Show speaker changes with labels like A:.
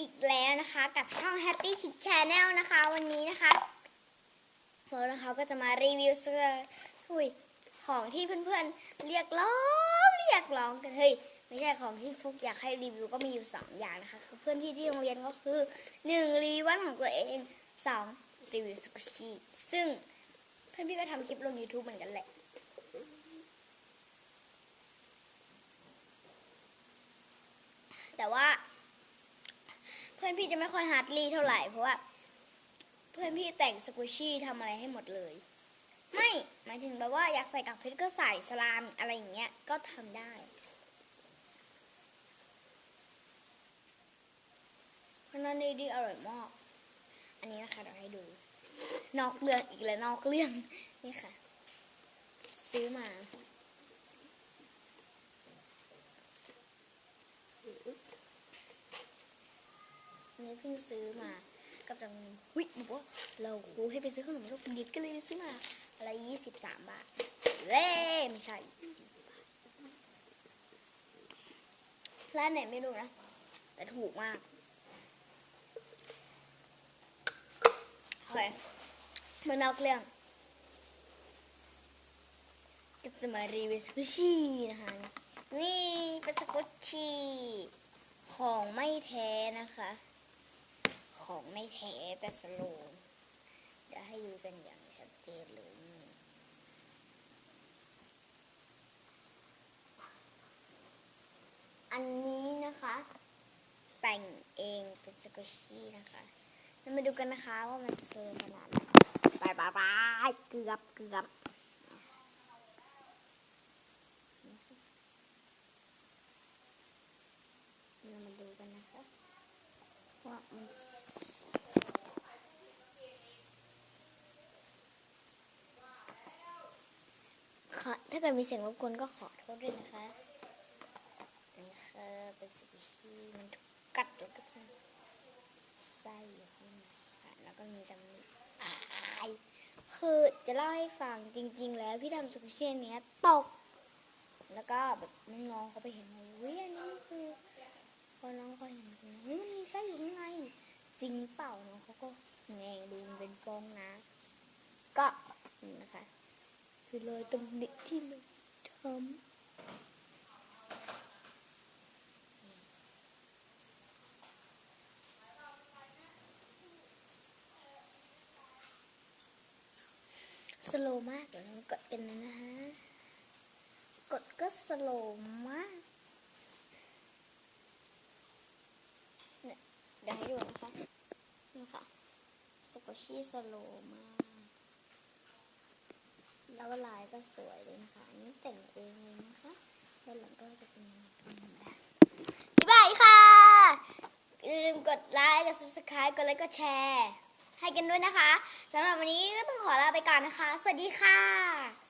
A: อีกแล้วนะคะ กับช่อง Happy Kid Channel นะคะ วันนี้นะคะเรานะคะก็จะมารีวิวเสื้อถุยของที่เพื่อนๆเรียกร้องเรียกร้องกันเฮ้ยไม่ใช่ของที่ฟุกอยากให้รีวิวก็มีอยู่สองอย่างนะคะคือเพื่อนพี่ที่โรงเรียนก็คือหนึ่งรีวิววันของตัวเองสองรีวิวสกุชีซึ่งเพื่อนพี่ก็ทำคลิปลง YouTube เหมือนกันแหละแต่ว่า พื่อนพี่จะไม่ค่อยฮาร์ดลีเท่าไหร่เพราะว่า เพื่อนพี่แต่งสกูชี่ทำอะไรให้หมดเลย ไม่หมายถึงแบบว่าอยากใส่กับเพชรก็ใส่สลามอะไรอย่างเงี้ยก็ทำได้เพราะนั้นดีอร่อยมาก อันนี้นะคะเดี๋ยวให้ดู นอกเรื่องอีกแล้วนอกเรื่องนี่ค่ะ ซื้อมา อั นี้เพิ่งซื้อมากับจังวิบอกว่าเราครูให้ไปซื้อขนมลูกดิดก็เลยไปซื้อมาอะไรยี่สิบสามบาทเล่ไม่ใช่ร้านไหนไม่รู้นะ แต่ถูกมากโอเคมานอกเรื่องก็จะมารีวิวสกุชีนะคะนี่เป็นสกุชีของไม่แท้นะคะ ของไม่แท้แต่สโลว์เดี๋ยวให้ดูกันอย่างชัดเจนเลยนี่อันนี้นะคะ แต่งเองเป็นสกุชี่นะคะเรามาดูกันนะคะว่ามันเซอร์ขนาดไหนบายบายเกือบเกือบเรามาดูกันนะคะ ว่ามันข อถ้าเกิดมีเสียงรบกวนก็ขอโทษด้วยนะคะนี่ค่ะเป็นสปิชี่มันถูกกัดแล้วก็จะมีไส้อยู่ข้างในค่ะแล้วก็มีตำหนิอายคือจะเล่าให้ฟังจริง ๆ แล้วพี่ทำสปิชี่เนี้ยตก แล้วก็แบบน้องๆเขาไปเห็นว่าวิอันนี้คือพอน้องเขาเห็นเฮ้ยมันมีไส้อยู่ข้างในจริงเปล่าน้องเขาก็แงงดูเป็นฟองนะ ก็นะคะ คือรอยตำหนิที่เราทำสโลมากเดี๋ยวเรากดกันนะฮะ กดก็สโลมากเดี๋ยวให้ดูนะคะนี่ค่ะสกอชี่สโลมาก แล้วลายก็ สวยเลยนะคะนี่แต่งเองเลยนะคะด้านหลังก็จะเป็นแบบ๊ายบายค่ะอย่าลืมกดไลค์กด subscribe กดไลค์กดแชร์ ให้กันด้วยนะคะสำหรับวันนี้ก็ต้องขอลาไปก่อนนะคะ สวัสดีค่ะ